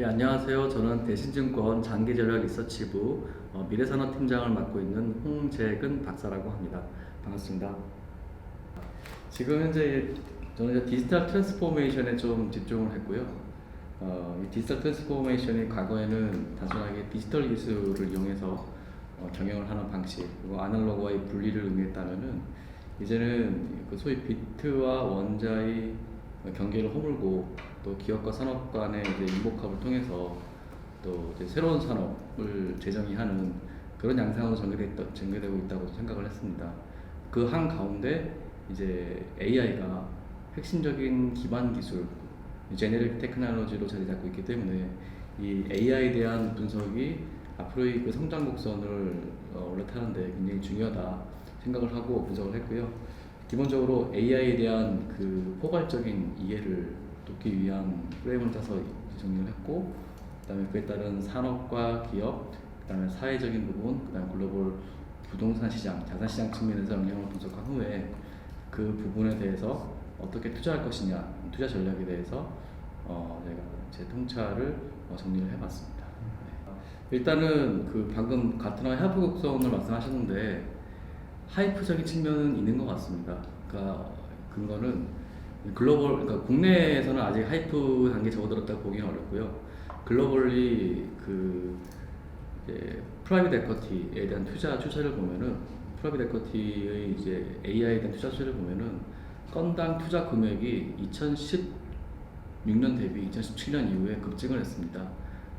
예, 안녕하세요. 저는 대신증권 장기전략 리서치부 어, 미래산업팀장을 맡고 있는 홍재근 박사라고 합니다. 반갑습니다. 지금 현재 저는 이제 디지털 트랜스포메이션에 좀 집중을 했고요. 어, 이 디지털 트랜스포메이션이 과거에는 단순하게 디지털 기술을 이용해서 어, 경영을 하는 방식 그리고 아날로그와의 분리를 의미했다면은 이제는 그 소위 비트와 원자의 경계를 허물고 또 기업과 산업 간의 이제 이복합을 통해서 또 새로운 산업을 재정의하는 그런 양상으로 전개됐, 전개되 고 있다고 생각을 했습니다. 그 한 가운데 이제 AI가 핵심적인 기반 기술, 제네릭 테크놀로지로 자리 잡고 있기 때문에 이 AI에 대한 분석이 앞으로의 그 성장 곡선을 어, 올라타는데 굉장히 중요하다 생각을 하고 분석을 했고요. 기본적으로 AI에 대한 그 포괄적인 이해를 돕기 위한 프레임을 짜서 정리를 했고, 그다음에 그에 따른 산업과 기업, 그다음에 사회적인 부분, 그다음에 글로벌 부동산 시장, 자산 시장 측면에서 영향을 분석한 후에 그 부분에 대해서 어떻게 투자할 것이냐, 투자 전략에 대해서 어, 제가 제 통찰을 어, 정리를 해봤습니다. 네. 일단은 그 방금 가트나 하부 곡선을 말씀하셨는데 하이프적인 측면은 있는 것 같습니다. 그러니까 근거는 글로벌, 그러니까 국내에서는 아직 하이프 단계 접어들었다고 보기는 어렵고요. 글로벌리 그 프라이빗 에쿼티에 대한 투자 추세를 보면은 프라이빗 에쿼티의 이제 AI에 대한 투자 추세를 보면은 건당 투자 금액이 2016년 대비 2017년 이후에 급증을 했습니다.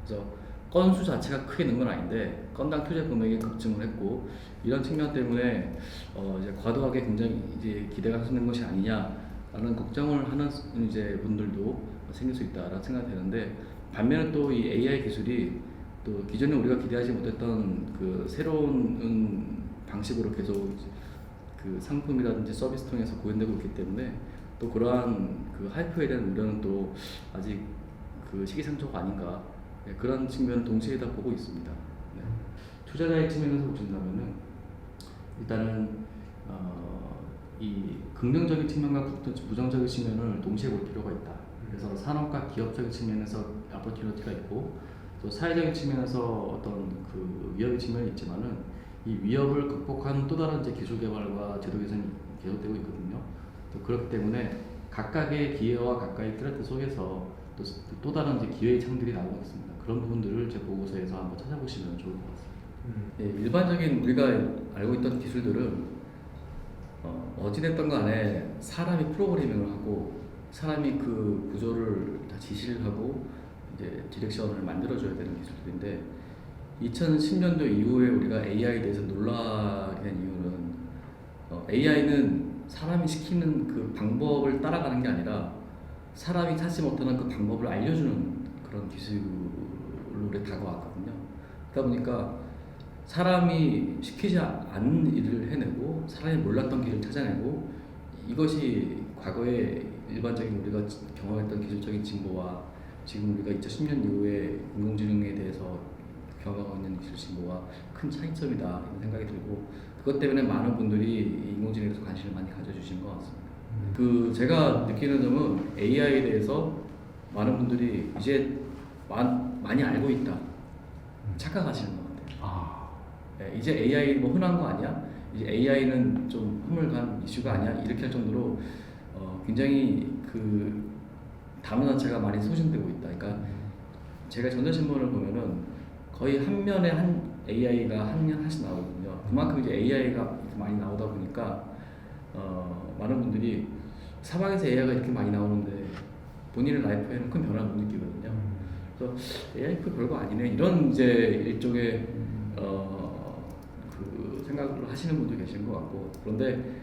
그래서 건수 자체가 크게 는 건 아닌데 건당 투자 금액이 급증을 했고 이런 측면 때문에 어 이제 과도하게 굉장히 이제 기대가 솟는 것이 아니냐 라는 걱정을 하는 이제 분들도 생길 수 있다라는 생각이 되는데 반면에 또 이 AI 기술이 또 기존에 우리가 기대하지 못했던 그 새로운 음, 방식으로 계속 그 상품이라든지 서비스 통해서 구현되고 있기 때문에 또 그러한 그 하이프에 대한 우려는 또 아직 그 시기상조가 아닌가 네, 그런 측면 동시에 다 보고 있습니다. 네. 투자자의 측면에서 보신다면은 일단은 어, 이 긍정적인 측면과 부- 부정적인 측면을 동시에 볼 필요가 있다. 그래서 산업과 기업적인 측면에서 아포티너티가 있고 또 사회적인 측면에서 어떤 그 위협의 측면이 있지만은 이 위협을 극복하는 또 다른 이제 기술 개발과 제도 개선이 계속되고 있거든요. 또 그렇기 때문에 각각의 기회와 각각의 트렌드 속에서 또, 또 다른 이제 기회의 창들이 나오고 있습니다. 그런 부분들을 제 보고서에서 한번 찾아보시면 좋을 것 같습니다. 예, 일반적인 우리가 알고 있던 기술들은 어, 어찌됐든 간에 사람이 프로그래밍을 하고 사람이 그 구조를 다 지시를 하고 이제 디렉션을 만들어줘야 되는 기술들인데 2010년도 이후에 우리가 AI에 대해서 놀라게 된 이유는 어, AI는 사람이 시키는 그 방법을 따라가는 게 아니라 사람이 찾지 못하는 그 방법을 알려주는 그런 기술로 다가왔거든요. 그러다 보니까 사람이 시키지 않는 일을 해내고 사람이 몰랐던 길을 찾아내고 이것이 과거에 일반적인 우리가 경험했던 기술적인 진보와 지금 우리가 2010년 이후에 인공지능에 대해서 경험하고 있는 기술 진보와 큰 차이점이다 이런 생각이 들고 그것 때문에 많은 분들이 이 인공지능에 대해서 관심을 많이 가져주시는 것 같습니다. 그 제가 느끼는 점은 AI에 대해서 많은 분들이 이제 마, 많이 알고 있다 착각하시는 것 같아요. 아, 예, 이제 AI 뭐 흔한 거 아니야? 이제 AI는 좀 허물간 이슈가 아니야? 이렇게 할 정도로 어, 굉장히 그 단어 자체가 많이 소진되고 있다. 그러니까 제가 전자신문을 보면은 거의 한 면에 한 AI가 한면 하나씩 나오거든요. 그만큼 이제 AI가 많이 나오다 보니까 어, 많은 분들이 사방에서 AI가 이렇게 많이 나오는데 본인의 라이프에는 큰 변화를 못 느끼거든요. 그래서 AI 그 별거 아니네 이런 이제 일종의 어, 그 생각을 하시는 분도 계신 것 같고 그런데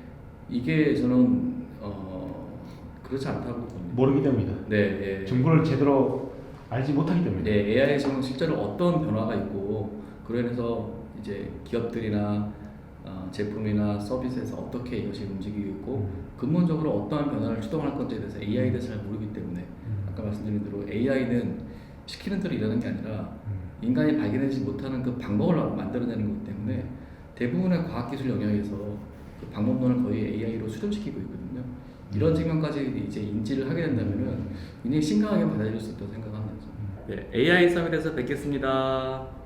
이게 저는 어, 그렇지 않다고 봅니다. 모르기 때문이다. 네, 예. 정보를 제대로 알지 못하기 때문이다. 네, AI에서는 실제로 어떤 변화가 있고 그로 인해서 이제 기업들이나 어, 제품이나 서비스에서 어떻게 이것이 움직이고 있고 근본적으로 어떠한 변화를 추동할 건지에 대해서 AI에 대해서 잘 모르기 때문에 아까 말씀드린 대로 AI는 시키는 대로 일하는 게 아니라 인간이 발견하지 못하는 그 방법을 만들어내는 거기 때문에 대부분의 과학기술 영역에서 그 방법론을 거의 AI로 수렴시키고 있거든요. 이런 측면까지 이제 인지를 하게 된다면은 굉장히 심각하게 받아들일 수 있다고 생각합니다. 네, AI 서밋에서 뵙겠습니다.